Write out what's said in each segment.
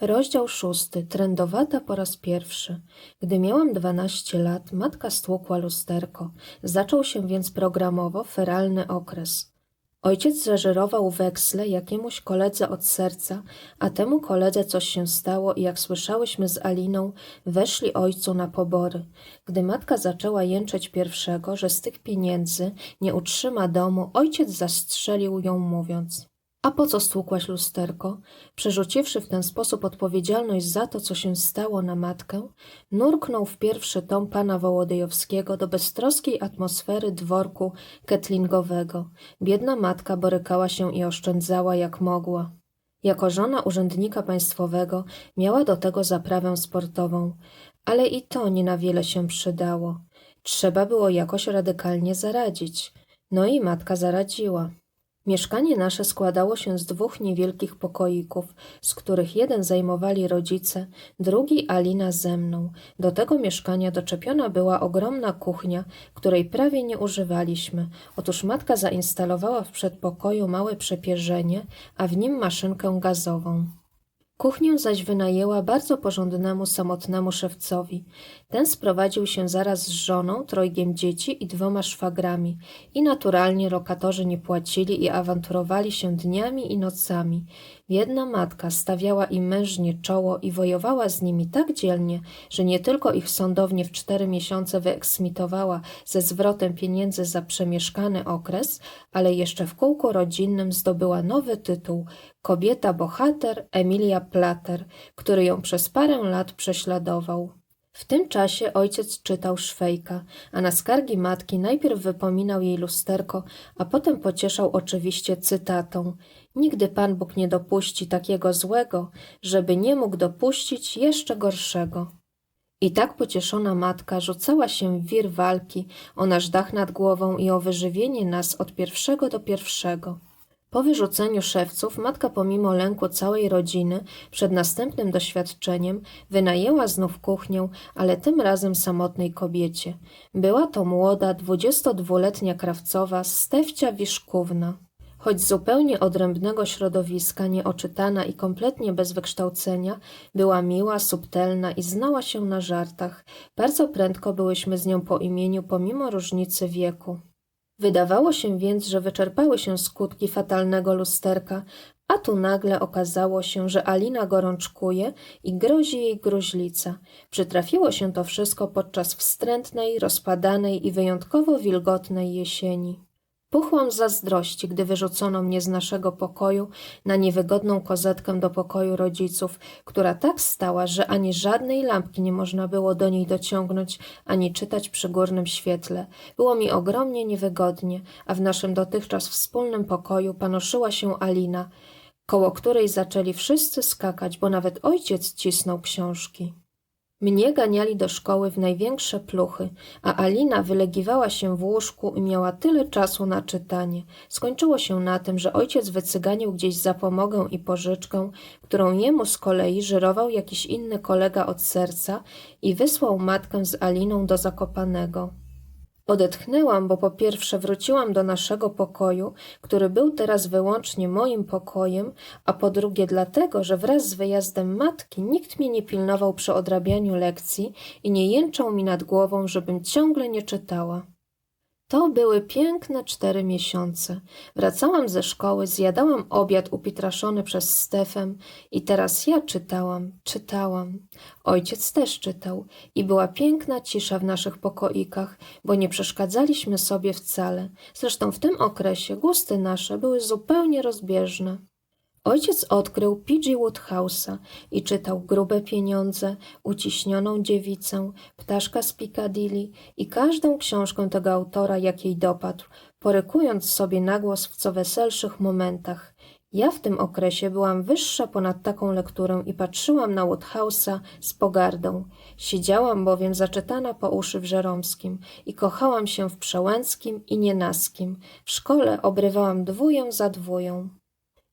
Rozdział szósty. Trędowata po raz pierwszy. Gdy miałam dwanaście lat, matka stłukła lusterko. Zaczął się więc programowo feralny okres. Ojciec zażerował weksle jakiemuś koledze od serca, a temu koledze coś się stało i jak słyszałyśmy z Aliną, weszli ojcu na pobory. Gdy matka zaczęła jęczeć pierwszego, że z tych pieniędzy nie utrzyma domu, ojciec zastrzelił ją mówiąc – a po co stłukłaś lusterko? Przerzuciwszy w ten sposób odpowiedzialność za to, co się stało na matkę, nurknął w pierwszy tom pana Wołodyjowskiego do beztroskiej atmosfery dworku ketlingowego. Biedna matka borykała się i oszczędzała jak mogła. Jako żona urzędnika państwowego miała do tego zaprawę sportową, ale i to nie na wiele się przydało. Trzeba było jakoś radykalnie zaradzić. No i matka zaradziła. Mieszkanie nasze składało się z dwóch niewielkich pokoików, z których jeden zajmowali rodzice, drugi Alina ze mną. Do tego mieszkania doczepiona była ogromna kuchnia, której prawie nie używaliśmy. Otóż matka zainstalowała w przedpokoju małe przepierzenie, a w nim maszynkę gazową. Kuchnię zaś wynajęła bardzo porządnemu, samotnemu szewcowi. Ten sprowadził się zaraz z żoną, trojgiem dzieci i dwoma szwagrami. I naturalnie lokatorzy nie płacili i awanturowali się dniami i nocami. Jedna matka stawiała im mężnie czoło i wojowała z nimi tak dzielnie, że nie tylko ich sądownie w cztery miesiące wyeksmitowała ze zwrotem pieniędzy za przemieszkany okres, ale jeszcze w kółku rodzinnym zdobyła nowy tytuł Kobieta bohater Emilia Plater, który ją przez parę lat prześladował. W tym czasie ojciec czytał Szwejka, a na skargi matki najpierw wypominał jej lusterko, a potem pocieszał oczywiście cytatą Nigdy Pan Bóg nie dopuści takiego złego, żeby nie mógł dopuścić jeszcze gorszego. I tak pocieszona matka rzucała się w wir walki o nasz dach nad głową i o wyżywienie nas od pierwszego do pierwszego. Po wyrzuceniu szewców matka pomimo lęku całej rodziny przed następnym doświadczeniem wynajęła znów kuchnię, ale tym razem samotnej kobiecie. Była to młoda, dwudziestodwuletnia krawcowa Stefcia Wiszkówna. Choć zupełnie odrębnego środowiska, nieoczytana i kompletnie bez wykształcenia, była miła, subtelna i znała się na żartach. Bardzo prędko byłyśmy z nią po imieniu, pomimo różnicy wieku. Wydawało się więc, że wyczerpały się skutki fatalnego lusterka, a tu nagle okazało się, że Alina gorączkuje i grozi jej gruźlica. Przytrafiło się to wszystko podczas wstrętnej, rozpadanej i wyjątkowo wilgotnej jesieni. Puchłam z zazdrości, gdy wyrzucono mnie z naszego pokoju na niewygodną kozetkę do pokoju rodziców, która tak stała, że ani żadnej lampki nie można było do niej dociągnąć, ani czytać przy górnym świetle. Było mi ogromnie niewygodnie, a w naszym dotychczas wspólnym pokoju panoszyła się Alina, koło której zaczęli wszyscy skakać, bo nawet ojciec cisnął książki. Mnie ganiali do szkoły w największe pluchy, a Alina wylegiwała się w łóżku i miała tyle czasu na czytanie. Skończyło się na tym, że ojciec wycyganił gdzieś zapomogę i pożyczkę, którą jemu z kolei żyrował jakiś inny kolega od serca i wysłał matkę z Aliną do Zakopanego. Odetchnęłam, bo po pierwsze wróciłam do naszego pokoju, który był teraz wyłącznie moim pokojem, a po drugie dlatego, że wraz z wyjazdem matki nikt mnie nie pilnował przy odrabianiu lekcji i nie jęczał mi nad głową, żebym ciągle nie czytała. To były piękne cztery miesiące. Wracałam ze szkoły, zjadałam obiad upitraszony przez Stefem i teraz ja czytałam, czytałam. Ojciec też czytał i była piękna cisza w naszych pokoikach, bo nie przeszkadzaliśmy sobie wcale. Zresztą w tym okresie gusty nasze były zupełnie rozbieżne. Ojciec odkrył P.G. Woodhouse'a i czytał Grube pieniądze, Uciśnioną dziewicę, Ptaszka z Piccadilly i każdą książkę tego autora, jakiej dopadł, porykując sobie nagłos w co weselszych momentach. Ja w tym okresie byłam wyższa ponad taką lekturę i patrzyłam na Woodhouse'a z pogardą. Siedziałam bowiem zaczytana po uszy w Żeromskim i kochałam się w Przełęckim i Nienaskim. W szkole obrywałam dwóję za dwóją.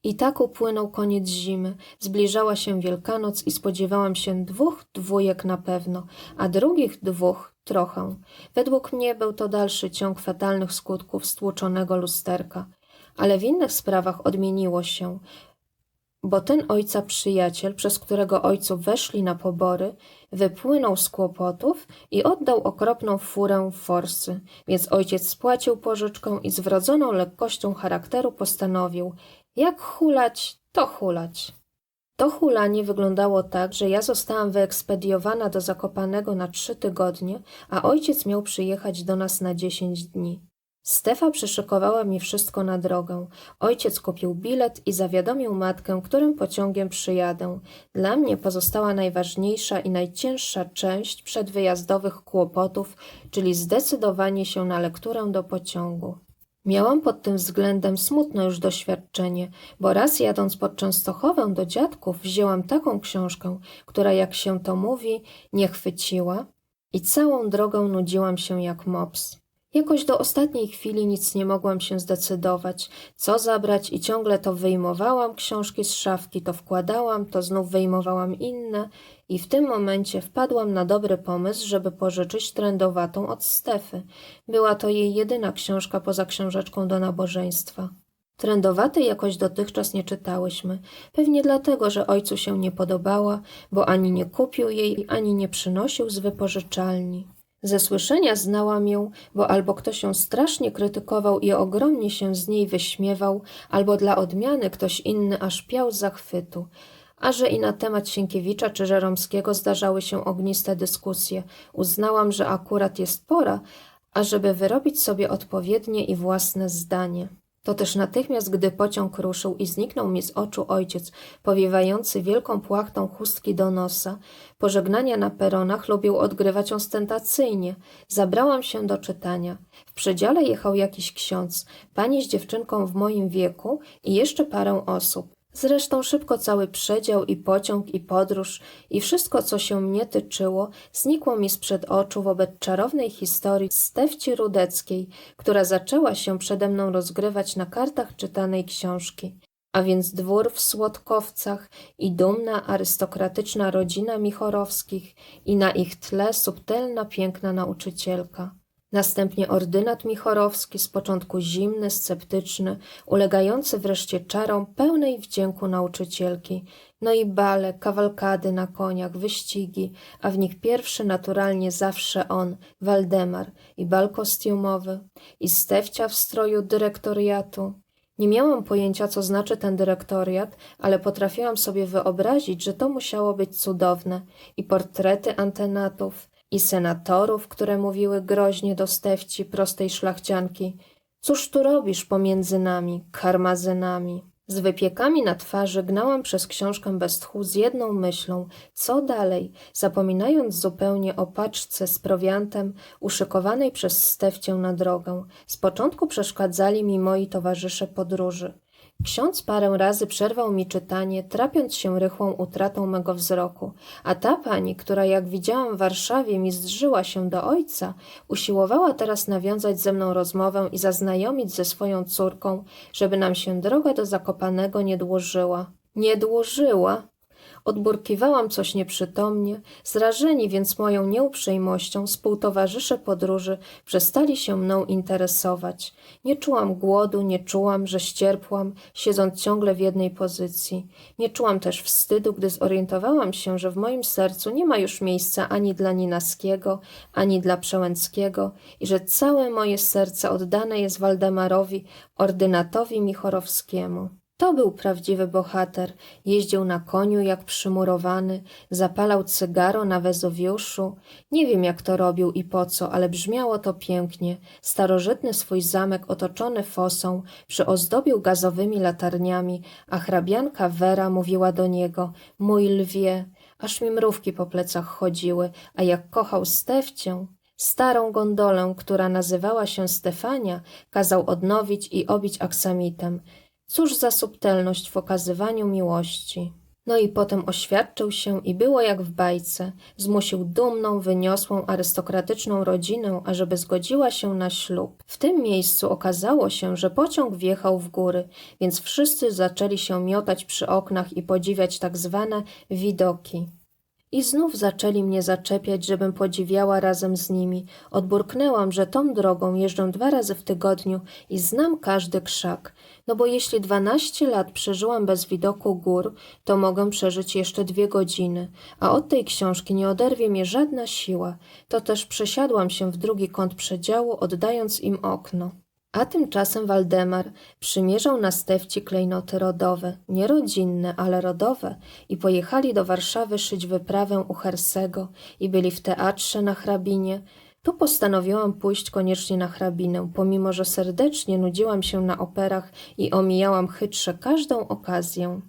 I tak upłynął koniec zimy, zbliżała się Wielkanoc i spodziewałam się dwóch dwójek na pewno, a drugich dwóch trochę. Według mnie był to dalszy ciąg fatalnych skutków stłuczonego lusterka. Ale w innych sprawach odmieniło się, bo ten ojca przyjaciel, przez którego ojców weszli na pobory, wypłynął z kłopotów i oddał okropną furę forsy, więc ojciec spłacił pożyczkę i z wrodzoną lekkością charakteru postanowił, jak hulać, to hulać. To hulanie wyglądało tak, że ja zostałam wyekspediowana do Zakopanego na trzy tygodnie, a ojciec miał przyjechać do nas na dziesięć dni. Stefa przyszykowała mi wszystko na drogę. Ojciec kupił bilet i zawiadomił matkę, którym pociągiem przyjadę. Dla mnie pozostała najważniejsza i najcięższa część przedwyjazdowych kłopotów, czyli zdecydowanie się na lekturę do pociągu. Miałam pod tym względem smutne już doświadczenie, bo raz jadąc pod Częstochowę do dziadków wzięłam taką książkę, która jak się to mówi, nie chwyciła i całą drogę nudziłam się jak mops. Jakoś do ostatniej chwili nic nie mogłam się zdecydować, co zabrać i ciągle to wyjmowałam książki z szafki, to wkładałam, to znów wyjmowałam inne i w tym momencie wpadłam na dobry pomysł, żeby pożyczyć trędowatą od Stefy. Była to jej jedyna książka poza książeczką do nabożeństwa. Trędowaty jakoś dotychczas nie czytałyśmy, pewnie dlatego, że ojcu się nie podobała, bo ani nie kupił jej, ani nie przynosił z wypożyczalni. Ze słyszenia znałam ją, bo albo ktoś ją strasznie krytykował i ogromnie się z niej wyśmiewał, albo dla odmiany ktoś inny aż piał zachwytu. A że i na temat Sienkiewicza czy Żeromskiego zdarzały się ogniste dyskusje, uznałam, że akurat jest pora, ażeby wyrobić sobie odpowiednie i własne zdanie. To też natychmiast, gdy pociąg ruszył i zniknął mi z oczu ojciec, powiewający wielką płachtą chustki do nosa, pożegnania na peronach lubił odgrywać ostentacyjnie. Zabrałam się do czytania. W przedziale jechał jakiś ksiądz, pani z dziewczynką w moim wieku i jeszcze parę osób. Zresztą szybko cały przedział i pociąg i podróż i wszystko, co się mnie tyczyło, znikło mi sprzed oczu wobec czarownej historii Stefci Rudeckiej, która zaczęła się przede mną rozgrywać na kartach czytanej książki. A więc dwór w Słodkowcach i dumna arystokratyczna rodzina Michorowskich i na ich tle subtelna, piękna nauczycielka. Następnie ordynat Michorowski, z początku zimny, sceptyczny, ulegający wreszcie czarom pełnej wdzięku nauczycielki. No i bale, kawalkady na koniach, wyścigi, a w nich pierwszy naturalnie zawsze on, Waldemar, i bal kostiumowy, i Stefcia w stroju dyrektoriatu. Nie miałam pojęcia, co znaczy ten dyrektoriat, ale potrafiłam sobie wyobrazić, że to musiało być cudowne. I portrety antenatów, i senatorów, które mówiły groźnie do Stefci, prostej szlachcianki. Cóż tu robisz pomiędzy nami, karmazynami? Z wypiekami na twarzy gnałam przez książkę bez tchu z jedną myślą, co dalej, zapominając zupełnie o paczce z prowiantem uszykowanej przez Stefcię na drogę. Z początku przeszkadzali mi moi towarzysze podróży. Ksiądz parę razy przerwał mi czytanie, trapiąc się rychłą utratą mego wzroku, a ta pani, która jak widziałam w Warszawie mi zdrzyła się do ojca, usiłowała teraz nawiązać ze mną rozmowę i zaznajomić ze swoją córką, żeby nam się droga do Zakopanego nie dłużyła. Nie dłużyła, Odburkiwałam coś nieprzytomnie, zrażeni więc moją nieuprzejmością, współtowarzysze podróży przestali się mną interesować. Nie czułam głodu, nie czułam, że ścierpłam, siedząc ciągle w jednej pozycji. Nie czułam też wstydu, gdy zorientowałam się, że w moim sercu nie ma już miejsca ani dla Ninaskiego, ani dla Przełęckiego i że całe moje serce oddane jest Waldemarowi, ordynatowi Michorowskiemu. To był prawdziwy bohater. Jeździł na koniu jak przymurowany, zapalał cygaro na Wezowiuszu. Nie wiem, jak to robił i po co, ale brzmiało to pięknie. Starożytny swój zamek otoczony fosą przyozdobił gazowymi latarniami, a hrabianka Wera mówiła do niego – mój lwie, aż mi mrówki po plecach chodziły, a jak kochał Stefcię, Starą gondolę, która nazywała się Stefania, kazał odnowić i obić aksamitem. Cóż za subtelność w okazywaniu miłości. No i potem oświadczył się i było jak w bajce. Zmusił dumną, wyniosłą, arystokratyczną rodzinę, ażeby zgodziła się na ślub. W tym miejscu okazało się, że pociąg wjechał w góry, więc wszyscy zaczęli się miotać przy oknach i podziwiać tak zwane widoki. I znów zaczęli mnie zaczepiać, żebym podziwiała razem z nimi. Odburknęłam, że tą drogą jeżdżę dwa razy w tygodniu i znam każdy krzak. No bo jeśli dwanaście lat przeżyłam bez widoku gór, to mogę przeżyć jeszcze dwie godziny, a od tej książki nie oderwie mnie żadna siła. To też przesiadłam się w drugi kąt przedziału, oddając im okno. A tymczasem Waldemar przymierzał na stewci klejnoty rodowe, nie rodzinne, ale rodowe, i pojechali do Warszawy szyć wyprawę u Hersego i byli w teatrze na hrabinie. Tu postanowiłam pójść koniecznie na hrabinę, pomimo że serdecznie nudziłam się na operach i omijałam chytrze każdą okazję.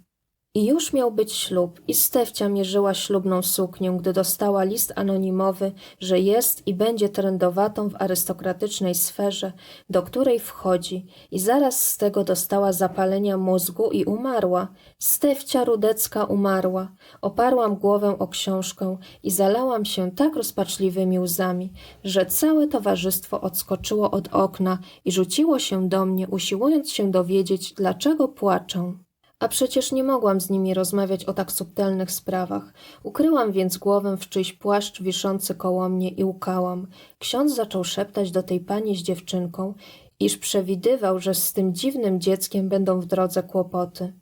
I już miał być ślub, i Stefcia mierzyła ślubną suknię, gdy dostała list anonimowy, że jest i będzie trendowatą w arystokratycznej sferze, do której wchodzi, i zaraz z tego dostała zapalenia mózgu i umarła. Stefcia Rudecka umarła. Oparłam głowę o książkę i zalałam się tak rozpaczliwymi łzami, że całe towarzystwo odskoczyło od okna i rzuciło się do mnie, usiłując się dowiedzieć, dlaczego płaczę. A przecież nie mogłam z nimi rozmawiać o tak subtelnych sprawach. Ukryłam więc głowę w czyjś płaszcz wiszący koło mnie i łkałam. Ksiądz zaczął szeptać do tej pani z dziewczynką, iż przewidywał, że z tym dziwnym dzieckiem będą w drodze kłopoty.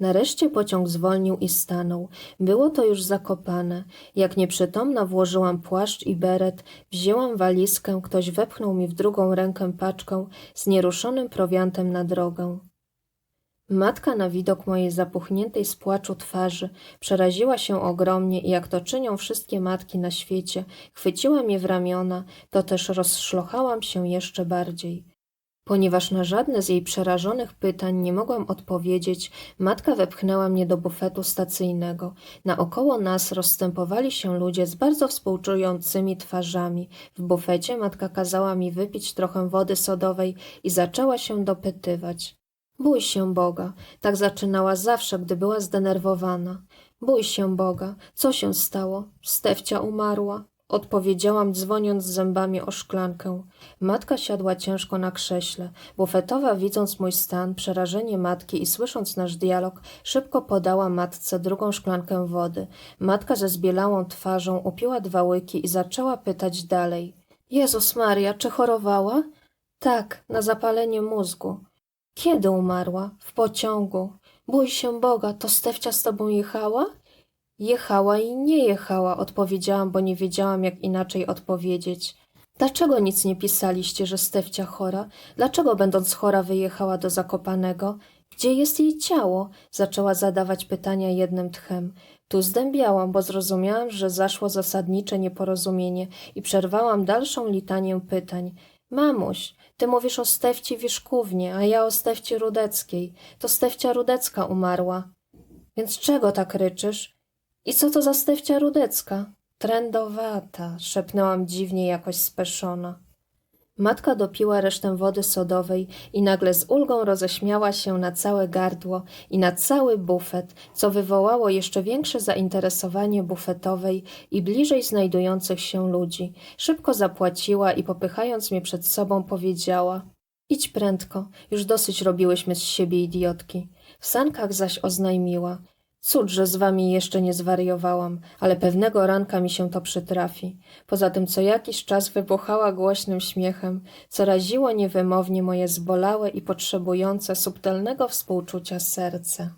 Nareszcie pociąg zwolnił i stanął. Było to już zakopane. Jak nieprzytomna włożyłam płaszcz i beret, wzięłam walizkę, ktoś wepchnął mi w drugą rękę paczkę z nieruszonym prowiantem na drogę. Matka na widok mojej zapuchniętej z płaczu twarzy przeraziła się ogromnie i jak to czynią wszystkie matki na świecie, chwyciła mnie w ramiona, to też rozszlochałam się jeszcze bardziej. Ponieważ na żadne z jej przerażonych pytań nie mogłam odpowiedzieć, matka wepchnęła mnie do bufetu stacyjnego. Naokoło nas rozstępowali się ludzie z bardzo współczującymi twarzami. W bufecie matka kazała mi wypić trochę wody sodowej i zaczęła się dopytywać. Bój się Boga. Tak zaczynała zawsze, gdy była zdenerwowana. Bój się Boga. Co się stało? Stefcia umarła. Odpowiedziałam, dzwoniąc zębami o szklankę. Matka siadła ciężko na krześle. Bufetowa, widząc mój stan, przerażenie matki i słysząc nasz dialog, szybko podała matce drugą szklankę wody. Matka ze zbielałą twarzą upiła dwa łyki i zaczęła pytać dalej. Jezus Maria, czy chorowała? Tak, na zapalenie mózgu. Kiedy umarła? W pociągu. Bój się Boga, to Stefcia z tobą jechała? Jechała i nie jechała, odpowiedziałam, bo nie wiedziałam, jak inaczej odpowiedzieć. Dlaczego nic nie pisaliście, że Stefcia chora? Dlaczego, będąc chora, wyjechała do Zakopanego? Gdzie jest jej ciało? Zaczęła zadawać pytania jednym tchem. Tu zdębiałam, bo zrozumiałam, że zaszło zasadnicze nieporozumienie i przerwałam dalszą litanię pytań. Mamuś, ty mówisz o Stefci Wiszkównie, a ja o Stefci Rudeckiej. To Stefcia Rudecka umarła. Więc czego tak ryczysz? I co to za Stefcia Rudecka? Trendowata, szepnęłam dziwnie jakoś speszona. Matka dopiła resztę wody sodowej i nagle z ulgą roześmiała się na całe gardło i na cały bufet, co wywołało jeszcze większe zainteresowanie bufetowej i bliżej znajdujących się ludzi. Szybko zapłaciła i popychając mnie przed sobą powiedziała Idź prędko, już dosyć robiłyśmy z siebie idiotki. W sankach zaś oznajmiła Cud, że z wami jeszcze nie zwariowałam, ale pewnego ranka mi się to przytrafi. Poza tym co jakiś czas wybuchała głośnym śmiechem, co raziło niewymownie moje zbolałe i potrzebujące subtelnego współczucia serce.